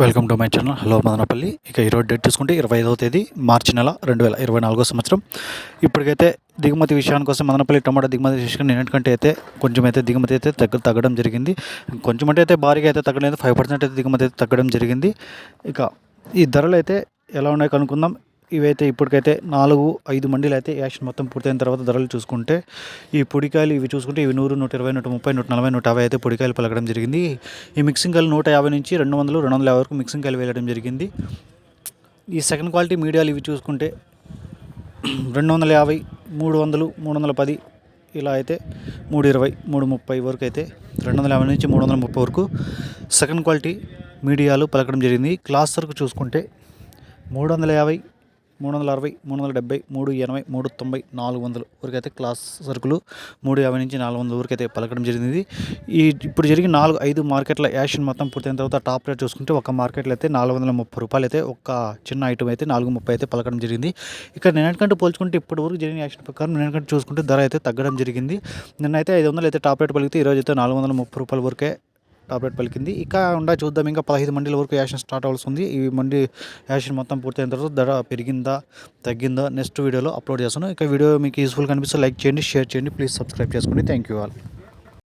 Welcome to my channel hello Madanapalle ఇక ఈరోజు date చూసుకుంటే ఇరవై ఐదవ తేదీ మార్చి నెల రెండు వేల ఇరవై నాలుగో సంవత్సరం. ఇప్పటికైతే దిగుమతి విషయానికి వస్తే మదనపల్లి టమాటా దిగుమతి విషయం నిన్నటికంటే అయితే కొంచెం అయితే దిగుమతి అయితే తగ్గ తగ్గడం జరిగింది. కొంచెం అంటే అయితే భారీగా అయితే తగ్గలేదు ఫైవ్ పర్సెంట్ అయితే దిగుమతి అయితే తగ్గడం జరిగింది. ఇక ఈ ధరలు అయితే ఎలా ఉన్నాయో కనుక్కుందాం. ఇవైతే ఇప్పటికైతే నాలుగు ఐదు మండీలు అయితే యాక్షన్ మొత్తం పూర్తయిన తర్వాత ధరలు చూసుకుంటే ఈ పొడికాయలు ఇవి చూసుకుంటే ఇవి నూరు నూట ఇరవై నూట ముప్పై నూట నలభై నూట యాభై అయితే పొడికాయలు పలకడం జరిగింది. ఈ మిక్సింగ్ కాయలు నూట యాభై నుంచి రెండు వందలు రెండు వందల యాభై వరకు మిక్సింగ్ కాయలు వెళ్ళడం జరిగింది. ఈ సెకండ్ క్వాలిటీ మీడియాలు ఇవి చూసుకుంటే రెండు వందల యాభై మూడు వందలు మూడు వందల పది ఇలా అయితే మూడు ఇరవై మూడు ముప్పై వరకు అయితే రెండు వందల యాభై నుంచి మూడు వందల ముప్పై వరకు సెకండ్ క్వాలిటీ మీడియాలు పలకడం జరిగింది. క్లాస్ వరకు చూసుకుంటే మూడు వందల యాభై మూడు వందల అరవై మూడు వందల డెబ్బై మూడు ఎనభై మూడు తొంభై నాలుగు వందలు ఊరికైతే క్లాస్ సరుకులు మూడు యాభై నుంచి నాలుగు వందల వరకు అయితే పలకడం జరిగింది. ఈ ఇప్పుడు జరిగిన నాలుగు ఐదు మార్కెట్ల యాక్షన్ మొత్తం పూర్తయిన తర్వాత టాప్ రేట్ చూసుకుంటే ఒక మార్కెట్లో అయితే నాలుగు వందల ముప్పై రూపాయలు అయితే ఒక చిన్న ఐటమ్ అయితే నాలుగు ముప్పై అయితే పలకడం జరిగింది. ఇక్కడ నిన్నటికంటే పోల్చుకుంటే ఇప్పటి వరకు జరిగిన యాక్షన్ ప్రకారం నిన్నటికంటే చూసుకుంటే ధర అయితే తగ్గడం జరిగింది. నిన్నైతే ఐదు వందలు అయితే టాప్ రేట్ పలికితే ఈరోజు అయితే నాలుగు వందల ముప్పై రూపాయల వరకే టాప్ రేట్ పలికింది. ఇక ఉండా చూద్దాం. ఇంకా పదహైదు మండీల వరకు యాషన్ స్టార్ట్ అవుతుంది ఈ మండీ యాషన్ మొత్తం పూర్తయిన తర్వాత ధర పెరిగిందా తగ్గిందా నెక్స్ట్ వీడియోలో అప్లోడ్ చేస్తాను. ఇక వీడియో మీకు యూస్ఫుల్ కనిపిస్తే లైక్ చేయండి షేర్ చేయండి. ప్లీజ్ సబ్స్క్రైబ్ చేసుకోండి. Thank you all